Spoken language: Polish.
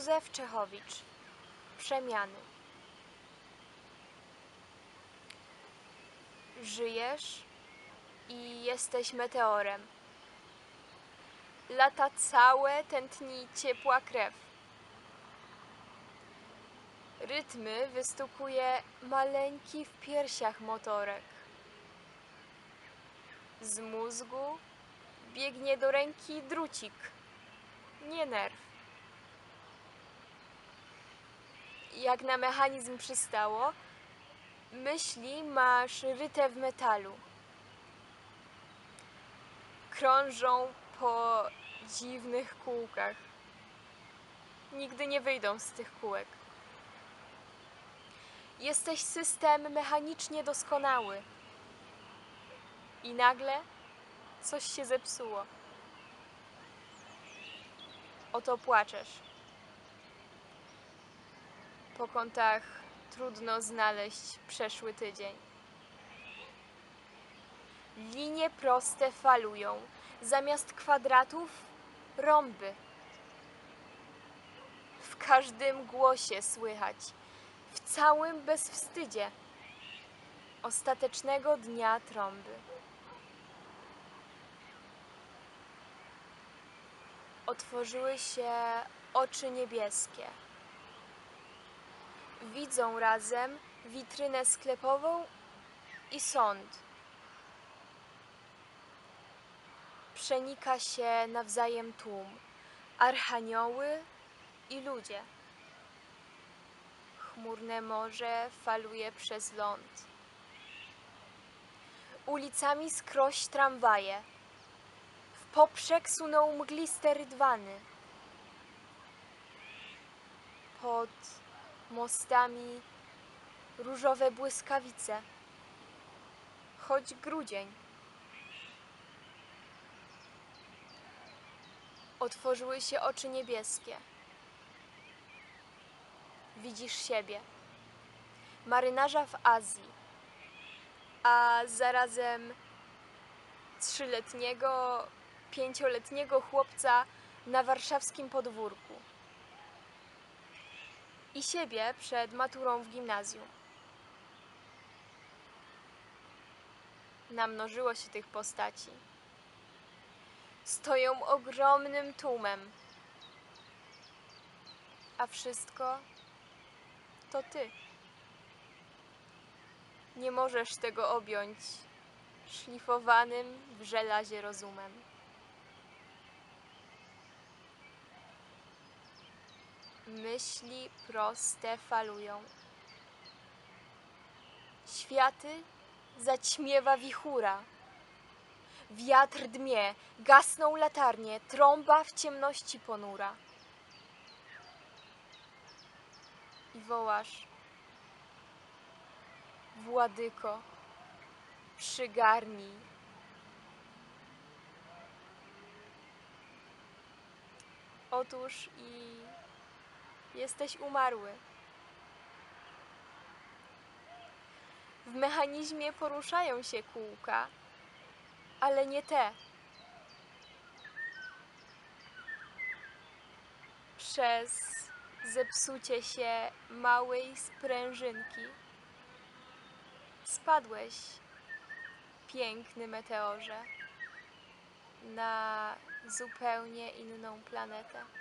Józef Czechowicz. Przemiany. Żyjesz i jesteś meteorem. Lata całe tętni ciepła krew. Rytmy wystukuje maleńki w piersiach motorek. Z mózgu biegnie do ręki drucik, nie nerw. Jak na mechanizm przystało, myśli masz ryte w metalu. Krążą po dziwnych kółkach. Nigdy nie wyjdą z tych kółek. Jesteś system mechanicznie doskonały. I nagle coś się zepsuło. Oto płaczesz. Po kątach trudno znaleźć przeszły tydzień. Linie proste falują, zamiast kwadratów rąby. W każdym głosie słychać, w całym bezwstydzie ostatecznego dnia trąby. Otworzyły się oczy niebieskie. Widzą razem witrynę sklepową i sąd. Przenika się nawzajem tłum, archanioły i ludzie. Chmurne morze faluje przez ląd. Ulicami skroś tramwaje. W poprzek suną mgliste rydwany. Pod mostami różowe błyskawice. Choć grudzień. Otworzyły się oczy niebieskie. Widzisz siebie, marynarza w Azji, a zarazem trzyletniego, pięcioletniego chłopca na warszawskim podwórku. I siebie przed maturą w gimnazjum. Namnożyło się tych postaci. Stoją ogromnym tłumem. A wszystko to ty. Nie możesz tego objąć szlifowanym w żelazie rozumem. Myśli proste falują. Światy zaćmiewa wichura. Wiatr dmie, gasną latarnie, trąba w ciemności ponura. I wołasz. Władyko, przygarnij. Otóż i jesteś umarły. W mechanizmie poruszają się kółka, ale nie te. Przez zepsucie się małej sprężynki spadłeś, piękny meteorze, na zupełnie inną planetę.